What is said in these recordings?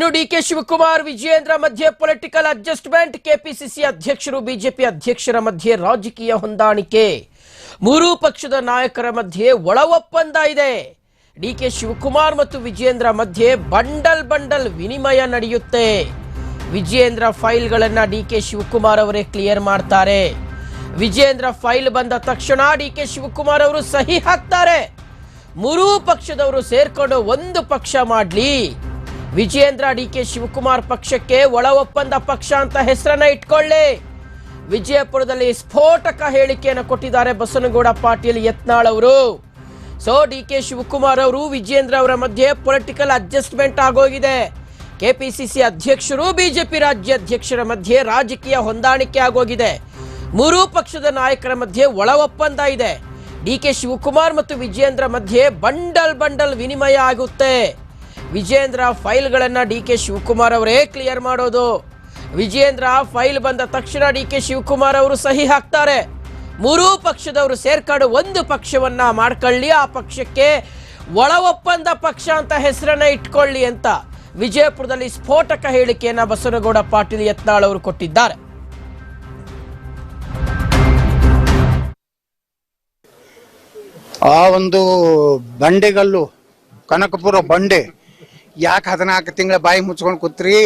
ಇನ್ನು ಡಿಕೆ ಶಿವಕುಮಾರ್ ವಿಜಯೇಂದ್ರ ಮಧ್ಯೆ political adjustment, KPCC ಅಧ್ಯಕ್ಷರು, ಬಿಜೆಪಿ ಅಧ್ಯಕ್ಷರ ಮಧ್ಯೆ ರಾಜಕೀಯ ಹೊಂದಾಣಿಕೆ. ಮೂರೂ ಪಕ್ಷದ ನಾಯಕರ ಮಧ್ಯೆ ಒಳ ಒಪ್ಪಂದ ಇದೆ ಡಿಕೆ ಶಿವಕುಮಾರ್ ಮತ್ತು ವಿಜಯೇಂದ್ರ ಮಧ್ಯೆ ಬಂಡಲ್ ಬಂಡಲ್ ವಿನಿಮಯ ನಡೆಯುತ್ತೆ. ವಿಜಯೇಂದ್ರ ಫೈಲ್ಗಳನ್ನ ಡಿಕೆ ಶಿವಕುಮಾರ್ ಅವರೇ ಕ್ಲಿಯರ್ ಮಾಡ್ತಾರೆ. ವಿಜಯೇಂದ್ರ ಫೈಲ್ ಬಂದ ತಕ್ಷಣ ಡಿಕೆ ಶಿವಕುಮಾರ್ ಅವರು ಸಹಿ ಹಾಕ್ತಾರೆ. ಮೂರೂ ಪಕ್ಷದವರು ಸೇರ್ಕೊಂಡು ಒಂದು ಪಕ್ಷ ಮಾಡ್ಲಿ. ವಿಜಯೇಂದ್ರ ಡಿಕೆ ಶಿವಕುಮಾರ್ ಪಕ್ಷಕ್ಕೆ ಒಳ ಒಪ್ಪಂದ ಪಕ್ಷ ಅಂತ ಹೆಸರನ್ನ ಇಟ್ಕೊಳ್ಳಿ. ವಿಜಯಪುರದಲ್ಲಿ ಸ್ಫೋಟಕ ಹೇಳಿಕೆಯನ್ನು ಕೊಟ್ಟಿದ್ದಾರೆ ಬಸನಗೌಡ ಪಾಟೀಲ್ ಯತ್ನಾಳ್ ಅವರು. ಸೊ, ಡಿ ಕೆ ಶಿವಕುಮಾರ್ ಅವರು ವಿಜಯೇಂದ್ರ ಅವರ ಮಧ್ಯೆ ಪೊಲಿಟಿಕಲ್ ಅಡ್ಜಸ್ಟ್ಮೆಂಟ್ ಆಗೋಗಿದೆ. ಕೆಪಿಸಿಸಿ ಅಧ್ಯಕ್ಷರು ಬಿಜೆಪಿ ರಾಜ್ಯಾಧ್ಯಕ್ಷರ ಮಧ್ಯೆ ರಾಜಕೀಯ ಹೊಂದಾಣಿಕೆ ಆಗೋಗಿದೆ. ಮೂರೂ ಪಕ್ಷದ ನಾಯಕರ ಮಧ್ಯೆ ಒಳ ಒಪ್ಪಂದ ಇದೆ. ಡಿ ಕೆ ಶಿವಕುಮಾರ್ ಮತ್ತು ವಿಜಯೇಂದ್ರ ಮಧ್ಯೆ ಬಂಡಲ್ ಬಂಡಲ್ ವಿನಿಮಯ ಆಗುತ್ತೆ. ವಿಜಯೇಂದ್ರ ಫೈಲ್ಗಳನ್ನು ಡಿ ಕೆ ಶಿವಕುಮಾರ್ ಅವರೇ ಕ್ಲಿಯರ್ ಮಾಡೋದು. ವಿಜೇಂದ್ರ ಫೈಲ್ ಬಂದ ತಕ್ಷಣ ಡಿ ಕೆ ಶಿವಕುಮಾರ್ ಅವರು ಸಹಿ ಹಾಕ್ತಾರೆ. ಮೂರೂ ಪಕ್ಷದವರು ಸೇರ್ಕೊಂಡು ಒಂದು ಪಕ್ಷವನ್ನ ಮಾಡ್ಕೊಳ್ಳಿ, ಆ ಪಕ್ಷಕ್ಕೆ ಒಳ ಒಪ್ಪಂದ ಪಕ್ಷ ಅಂತ ಹೆಸರನ್ನ ಇಟ್ಕೊಳ್ಳಿ ಅಂತ ವಿಜಯಪುರದಲ್ಲಿ ಸ್ಫೋಟಕ ಹೇಳಿಕೆಯನ್ನ ಬಸವನಗೌಡ ಪಾಟೀಲ್ ಯತ್ನಾಳ್ ಅವರು ಕೊಟ್ಟಿದ್ದಾರೆ. ಆ ಒಂದು ಬಂಡೆಗಲ್ಲು, ಕನಕಪುರ ಬಂಡೆ ಯಾಕೆ ಹದಿನಾಲ್ಕು ತಿಂಗಳ ಬಾಯಿ ಮುಚ್ಕೊಂಡು ಕೂತ್ರಿ?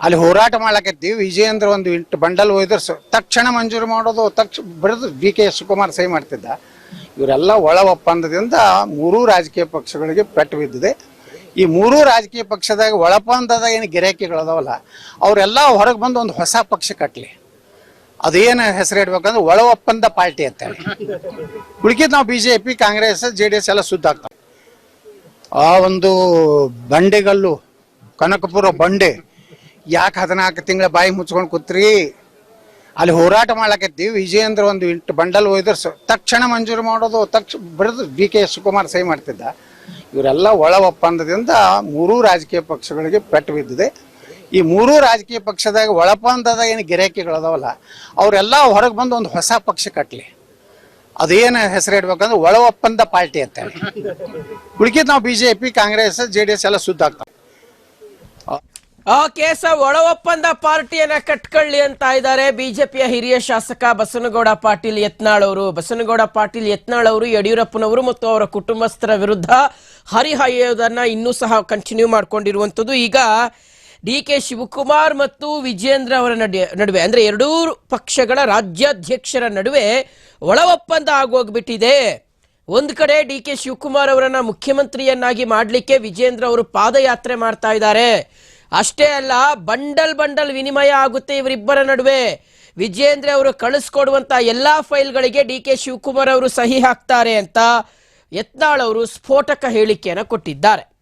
ಅಲ್ಲಿ ಹೋರಾಟ ಮಾಡ್ಲಕತ್ತಿ ವಿಜಯೇಂದ್ರ ಒಂದು ಇಂಟು ಬಂಡಲ್ ಒಯ್ದ್ರೆ ತಕ್ಷಣ ಮಂಜೂರು ಮಾಡೋದು, ತಕ್ಷ, ಬಿಡದು ಡಿ ಕೆ ಶಿವಕುಮಾರ್ ಸಹಿ ಮಾಡ್ತಿದ್ದ. ಇವರೆಲ್ಲ ಒಳ ಒಪ್ಪಂದದಿಂದ ಮೂರೂ ರಾಜಕೀಯ ಪಕ್ಷಗಳಿಗೆ ಪೆಟ್ಟು ಬಿದ್ದಿದೆ. ಈ ಮೂರೂ ರಾಜಕೀಯ ಪಕ್ಷದಾಗ ಒಳಪಂದದ ಏನು ಗಿರಾಕಿಗಳದಾವಲ್ಲ ಅವರೆಲ್ಲ ಹೊರಗೆ ಬಂದು ಒಂದು ಹೊಸ ಪಕ್ಷ ಕಟ್ಟಲಿ ಅದೇನು ಹೆಸರು ಇಡ್ಬೇಕಂದ್ರೆ ಒಳ ಒಪ್ಪಂದ ಪಾರ್ಟಿ ಅಂತೇಳಿ ಉಳಿಕಿದ್ ನಾವು BJP Congress, J D S ಎಲ್ಲ ಆ ಒಂದು ಬಂಡೆಗಲ್ಲು, ಕನಕಪುರ ಬಂಡೆ, ಯಾಕೆ ಹದಿನಾಲ್ಕು ತಿಂಗಳ ಬಾಯಿ ಮುಚ್ಕೊಂಡು ಕೂತ್ರಿ? ಅಲ್ಲಿ ಹೋರಾಟ ಮಾಡ್ಲಕತ್ತಿ ವಿಜಯೇಂದ್ರ ಒಂದು ಇಂಟು ಬಂಡಲ್ ಒಯ್ದ್ರೆ ತಕ್ಷಣ ಮಂಜೂರು ಮಾಡೋದು ತಕ್ಷಣ ಬಿಡದು ಬಿ ಕೆ ಶಿವಕುಮಾರ್ ಸಹಿ ಮಾಡ್ತಿದ್ದ. ಇವರೆಲ್ಲ ಒಳ ಒಪ್ಪಂದದಿಂದ ಮೂರೂ ರಾಜಕೀಯ ಪಕ್ಷಗಳಿಗೆ ಪೆಟ್ಟು ಬಿದ್ದಿದೆ. ಈ ಮೂರೂ ರಾಜಕೀಯ ಪಕ್ಷದಾಗ ಒಳಪಂದದ ಏನು ಗಿರಾಕಿಗಳದಾವಲ್ಲ ಅವರೆಲ್ಲ ಹೊರಗೆ ಬಂದು ಒಂದು ಹೊಸ ಪಕ್ಷ ಕಟ್ಟಲಿ ಅದೇನು ಹೆಸರು ಇಡ್ಬೇಕಂದ್ರೆ ಒಳ ಒಪ್ಪಂದ ಪಾರ್ಟಿ ಅಂತೇಳಿ ಉಳಿಕಿದ್ ನಾವು BJP, Congress, J D S ಎಲ್ಲ ಸುದ್ದಾಗ್ತಾವೆ. ಆ ಕೇಸ ಒಳ ಒಪ್ಪಂದ ಪಾರ್ಟಿಯನ್ನ ಕಟ್ಕೊಳ್ಳಿ ಅಂತ ಇದ್ದಾರೆ ಬಿಜೆಪಿಯ ಹಿರಿಯ ಶಾಸಕ ಬಸನಗೌಡ ಪಾಟೀಲ್ ಯತ್ನಾಳ್ ಅವರು. ಬಸನಗೌಡ ಪಾಟೀಲ್ ಯತ್ನಾಳ್ ಅವರು, ಯಡಿಯೂರಪ್ಪನವರು ಮತ್ತು ಅವರ ಕುಟುಂಬಸ್ಥರ ವಿರುದ್ಧ ಹರಿಹಾಯೋದನ್ನ ಇನ್ನೂ ಸಹ ಕಂಟಿನ್ಯೂ ಮಾಡ್ಕೊಂಡಿರುವಂಥದ್ದು. ಈಗ ಡಿ ಕೆ ಶಿವಕುಮಾರ್ ಮತ್ತು ವಿಜೇಂದ್ರ ಅವರ ನಡೆ- ನಡುವೆ, ಅಂದ್ರೆ ಎರಡೂ ಪಕ್ಷಗಳ ರಾಜ್ಯಾಧ್ಯಕ್ಷರ ನಡುವೆ ಒಳ ಒಪ್ಪಂದ ಆಗೋಗ್ಬಿಟ್ಟಿದೆ. ಒಂದು ಕಡೆ ಡಿ ಕೆ ಶಿವಕುಮಾರ್ ಅವರನ್ನು ಮುಖ್ಯಮಂತ್ರಿಯನ್ನಾಗಿ ಮಾಡಲಿಕ್ಕೆ ವಿಜೇಂದ್ರ ಅವರು ಪಾದಯಾತ್ರೆ ಮಾಡ್ತಾ ಇದ್ದಾರೆ. ಅಷ್ಟೇ ಅಲ್ಲ, ಬಂಡಲ್ ಬಂಡಲ್ ವಿನಿಮಯ ಆಗುತ್ತೆ ಇವರಿಬ್ಬರ ನಡುವೆ. ವಿಜೇಂದ್ರ ಅವರು ಕಳಿಸ್ಕೊಡುವಂಥ ಎಲ್ಲಾ ಫೈಲ್ಗಳಿಗೆ ಡಿ ಕೆ ಶಿವಕುಮಾರ್ ಅವರು ಸಹಿ ಹಾಕ್ತಾರೆ ಅಂತ ಯತ್ನಾಳ್ ಅವರು ಸ್ಫೋಟಕ ಹೇಳಿಕೆಯನ್ನು ಕೊಟ್ಟಿದ್ದಾರೆ.